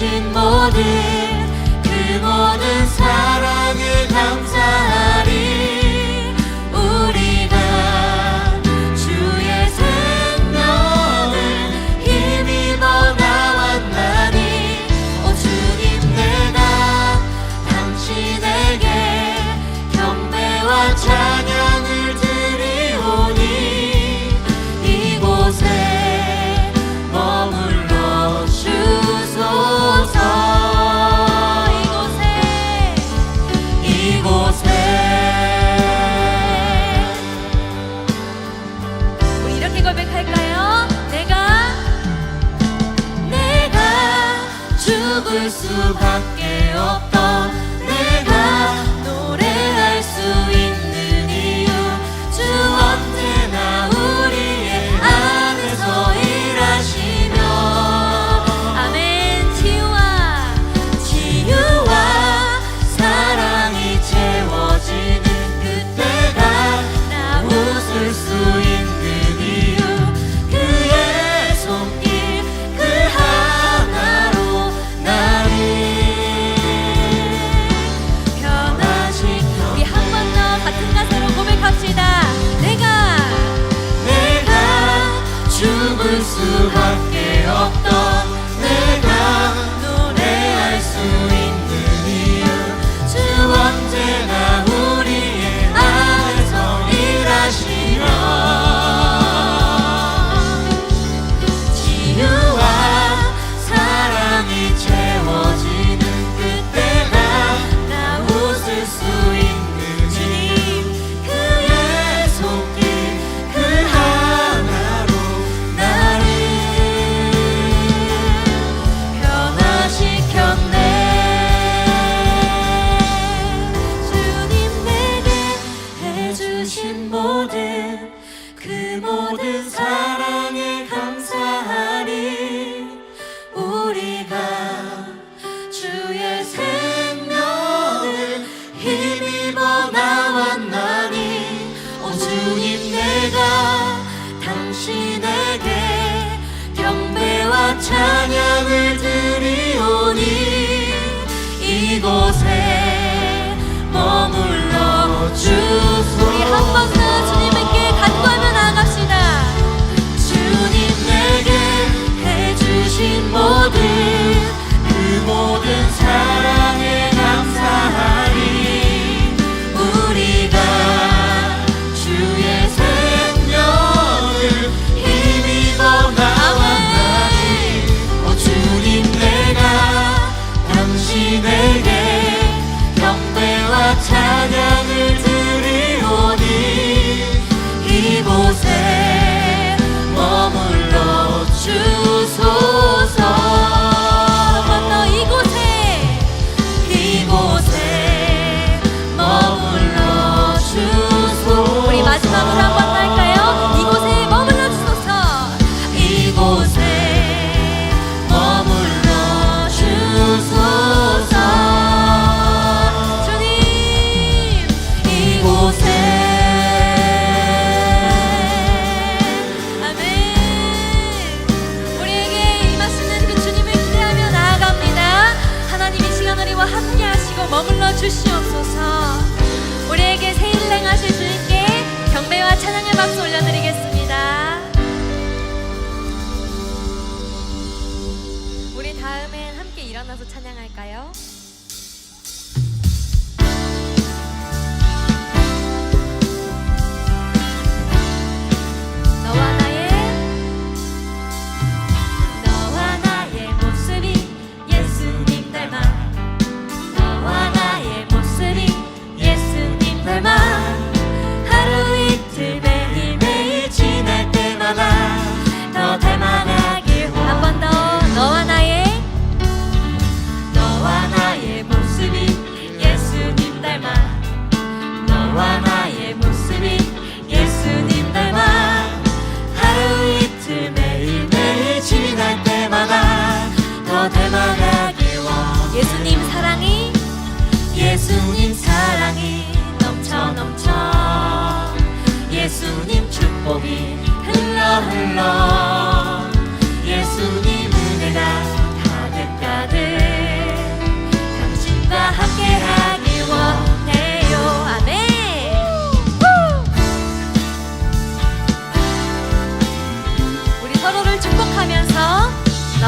주신 모든 힘입어 뭐 나왔나니? 오 주님 내가 당신에게 경배와 찬양을 드리오니 이곳에 머물러 주소 우리 한번 더 주님께 간구하며 나갑시다. 주님 내게 해주신 모든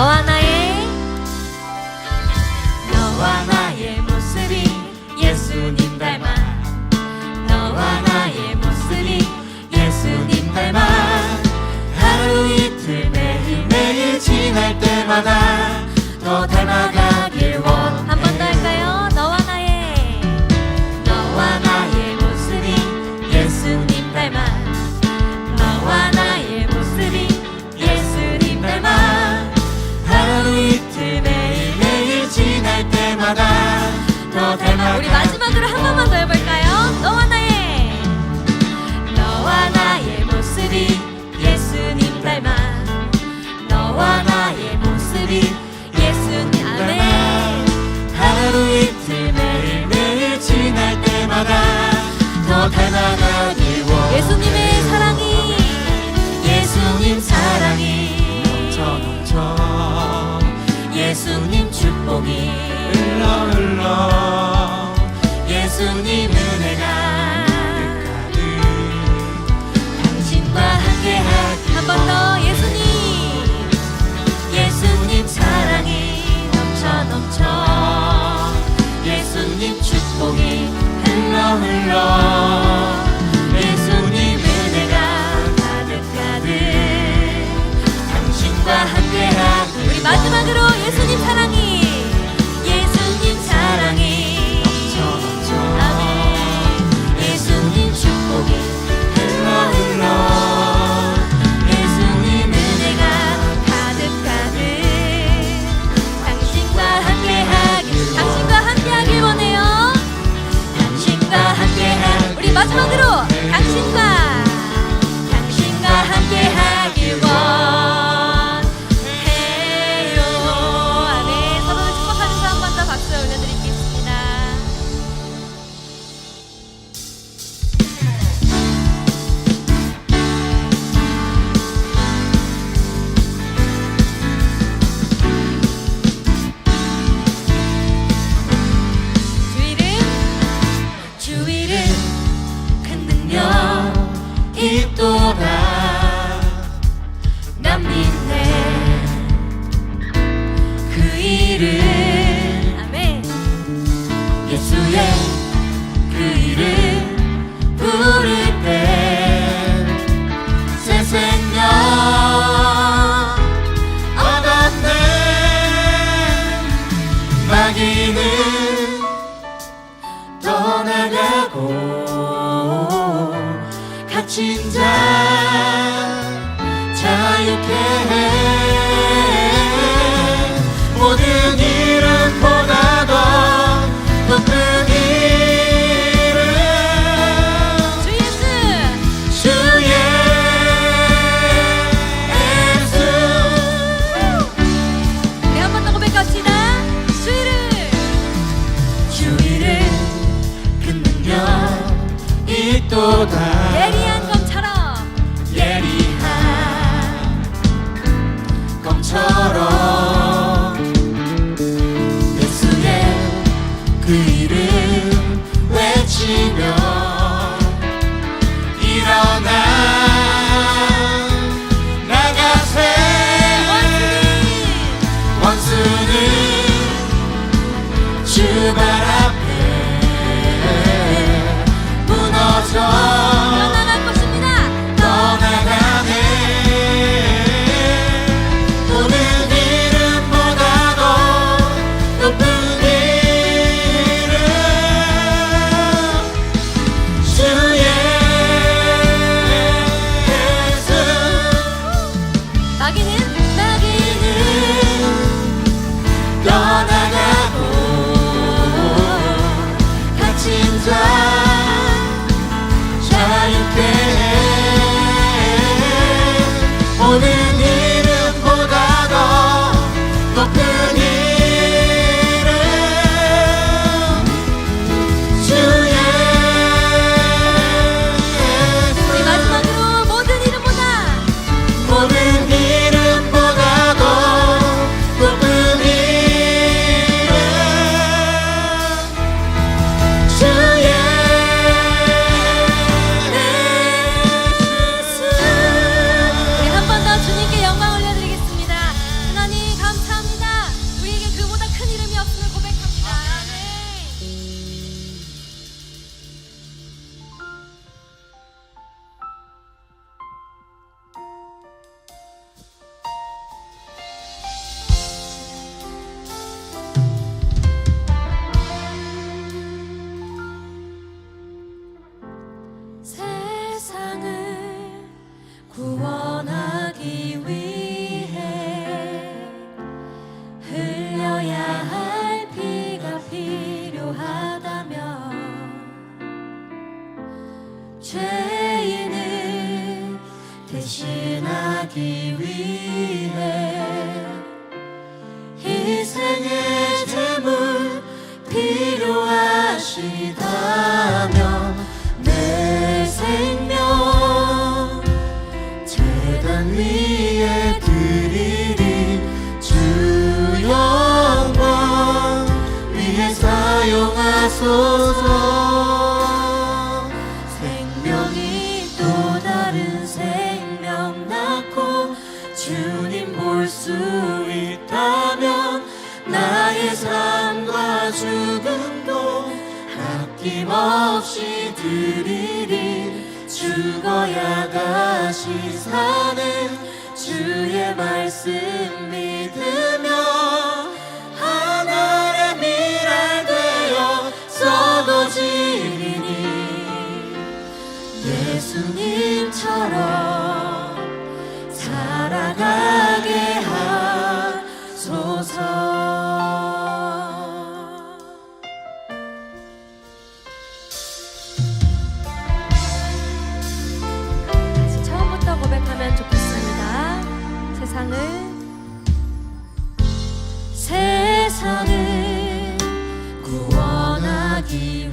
너와 나의 너와 나의 모습이 예수님 닮아. 너와 나의 모습이 예수님 닮아. 하루 이틀 매일매일 지날 때마다 우리 마지막으로 한 번만 더 해볼까요? 너와 나의 너와 나의 모습이 예수님 닮아 너와 나의 모습이 예수님 안에 하루 이틀 매일매일 지날 때마다 더 닮아가길 원 예수님의 on. 사용하소서 생명이 또 다른 생명 낳고 주님 볼 수 있다면 나의 삶과 죽음도 아낌없이 드리리 죽어야 다시 사는 주의 말씀 믿으 예수님처럼 살아가게 하소서. 세상을 구원하기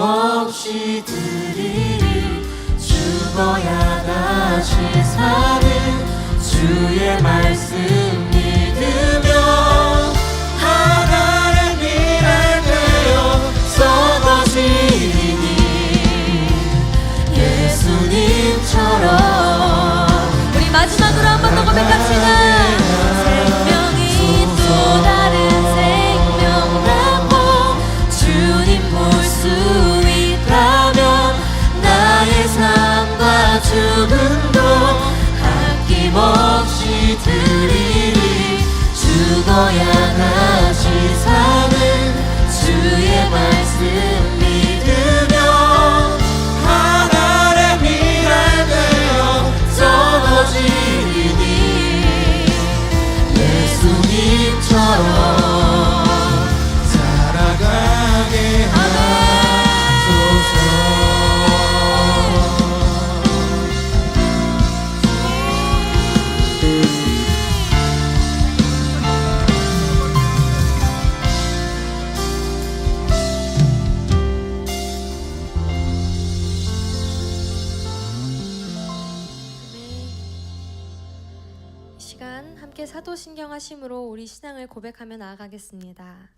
아낌없이 드리리 죽어야 다시 사는 주의 말씀 믿으며 하늘의 미랄 되어 썩어지리니 예수님처럼 우리 마지막으로 한 번 더 고백합시다. 죽음도 아낌없이 드리리 죽어야 다시 사는 주의 말씀 믿으며 하늘의 미랄 되어 썩어지리니 예수님처럼 하심으로 우리 신앙을 고백하며 나아가겠습니다.